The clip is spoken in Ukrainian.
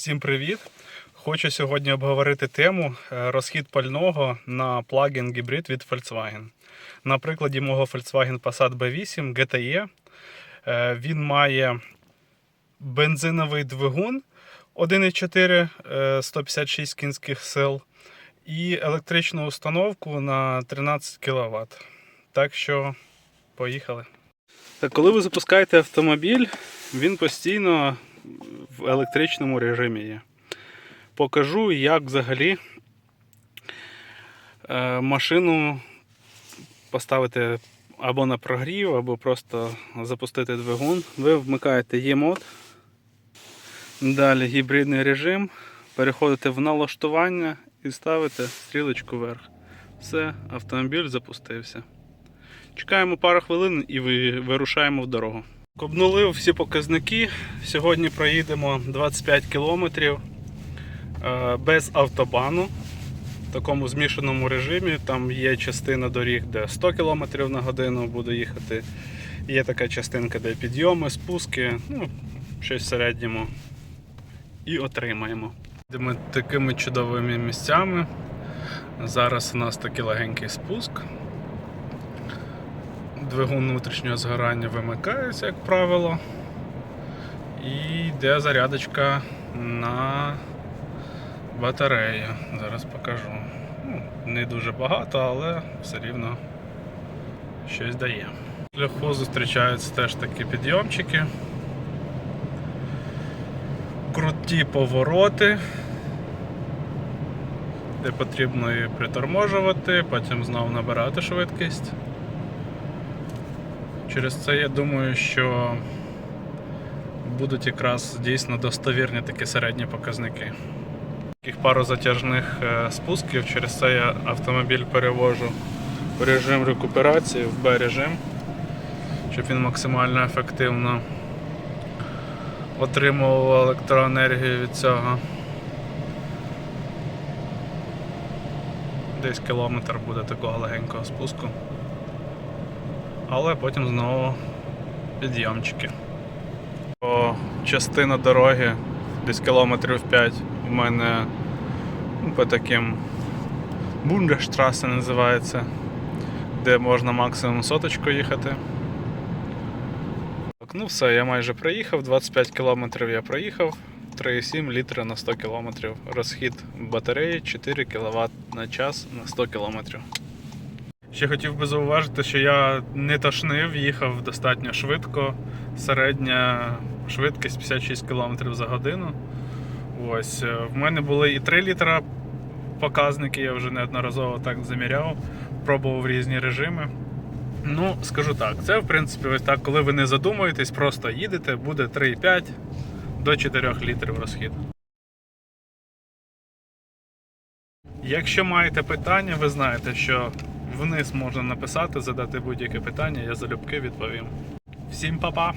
Всім привіт! Хочу сьогодні обговорити тему е, розхід пального на плагін гібрид від Volkswagen. На прикладі мого Volkswagen Passat B8 GTE. Е, Він має бензиновий двигун 1,4 е, 156 кінських сил і електричну установку на 13 кВт. Так що поїхали. Так, коли ви запускаєте автомобіль, він постійно в електричному режимі є. Покажу, як взагалі е, машину поставити або на прогрів, або просто запустити двигун. Ви вмикаєте E-мод. Далі гібридний режим. Переходите в налаштування і ставите стрілочку вверх. Все, автомобіль запустився. Чекаємо пару хвилин і вирушаємо в дорогу. Обнулив всі показники. Сьогодні проїдемо 25 кілометрів е, без автобану. В такому змішаному режимі. Там є частина доріг, де 100 км на годину буду їхати. Є така частинка, де підйоми, спуски, ну, щось в середньому. І отримаємо. Йдемо такими чудовими місцями. Зараз у нас такий легенький спуск. Двигун внутрішнього згорання вимикається, як правило. І йде зарядочка на батарею. Зараз покажу. Ну, не дуже багато, але все рівно щось дає. Шляху зустрічаються теж такі підйомчики. Круті повороти, де потрібно і приторможувати, потім знову набирати швидкість. Через це я думаю, що будуть якраз дійсно достовірні такі середні показники. Таких пару затяжних е, спусків, через це я автомобіль перевожу в режим рекуперації, в Б-режим, щоб він максимально ефективно отримував електроенергію від цього. Десь кілометр буде такого легенького спуску але потім знову підйомчики. О, частина дороги, десь кілометрів 5 у мене ну, по таким Бундештрасе називається, де можна максимум соточку їхати. Так, ну все, я майже проїхав, 25 кілометрів я проїхав, 3,7 літра на 100 кілометрів. Розхід батареї 4 кВт на час на 100 кілометрів. Ще хотів би зауважити, що я не тошнив, їхав достатньо швидко. Середня швидкість 56 км за годину. Ось. е, В мене були і 3 літра показники, я вже неодноразово так заміряв, пробував різні режими. Ну, скажу так, це в принципі ось так, коли ви не задумуєтесь, просто їдете, буде 3,5 до 4 літрів розхід. Якщо маєте питання, ви знаєте, що вниз можна написати, задати будь-яке питання, я залюбки відповім. Всім па-па!